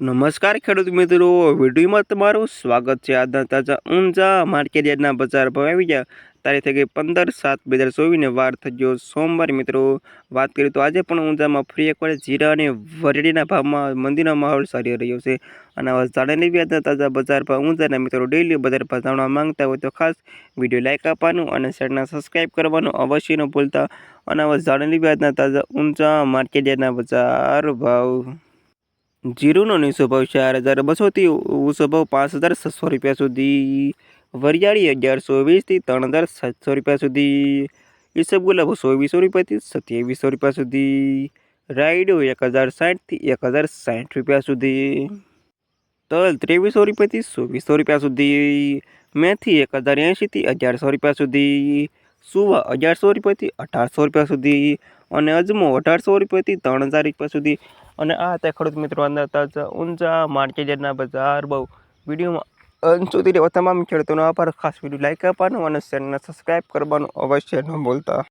નમસ્કાર ખેડૂત મિત્રો, વિડીયોમાં તમારું સ્વાગત છે. આજના તાજા ઊંઝા માર્કેટ બજાર ભાવ આવી ગયા. તારીખ થઈ ગઈ પંદર સાત બે હજાર ચોવીસને વાર થઈ ગયો સોમવાર મિત્રો. વાત કરીએ તો આજે પણ ઊંઝામાં ફરી એકવાર જીરા અને વરેડીના ભાવમાં મંદીનો માહોલ સારી રહ્યો છે. અને આવા જાણી લેવી આજના તાજા બજાર ભાવ ઊંઝાના મિત્રો ડેલી બજાર ભાવ જાણવા માંગતા હોય તો ખાસ વીડિયો લાઇક આપવાનું અને ચેનલને સબસ્ક્રાઈબ કરવાનું અવશ્ય ન ભૂલતા. અને આવા જાણી લેવી આજના તાજા ઊંઝા માર્કેટ બજાર ભાવ. જીરુનો નીચો ભાવ ચાર હજાર બસોથી ઊંચો ભાવ પાંચ હજાર છસો રૂપિયા સુધી. વરિયાળી અગિયારસો વીસથી ત્રણ હજાર સાતસો રૂપિયા સુધી. ઈસબગુલા ચોવીસો રૂપિયાથી સત્યાવીસો રૂપિયા સુધી. રાયડો એક હજાર સાઠથી એક હજાર સાઠ રૂપિયા સુધી. તલ ત્રેવીસો રૂપિયાથી ચોવીસો રૂપિયા સુધી. મેથી એક હજાર એંશીથી અગિયારસો રૂપિયા સુધી. સુવા અગિયારસો રૂપિયાથી અઢારસો રૂપિયા સુધી. અને અજમો અઢારસો રૂપિયાથી ત્રણ હજાર રૂપિયા સુધી. અને આ હતા ખેડૂત મિત્રો અંદર તાજા, ઊંઝા માર્કેટ યાર્ડના બજાર બહુ. વિડીયોમાં અંત સુધી રહેવા તમામ ખેડૂતોનો આભાર. ખાસ વીડિયો લાઈક આપવાનો અને ચેનલને સબસ્ક્રાઈબ કરવાનું અવશ્ય ન ભૂલતા.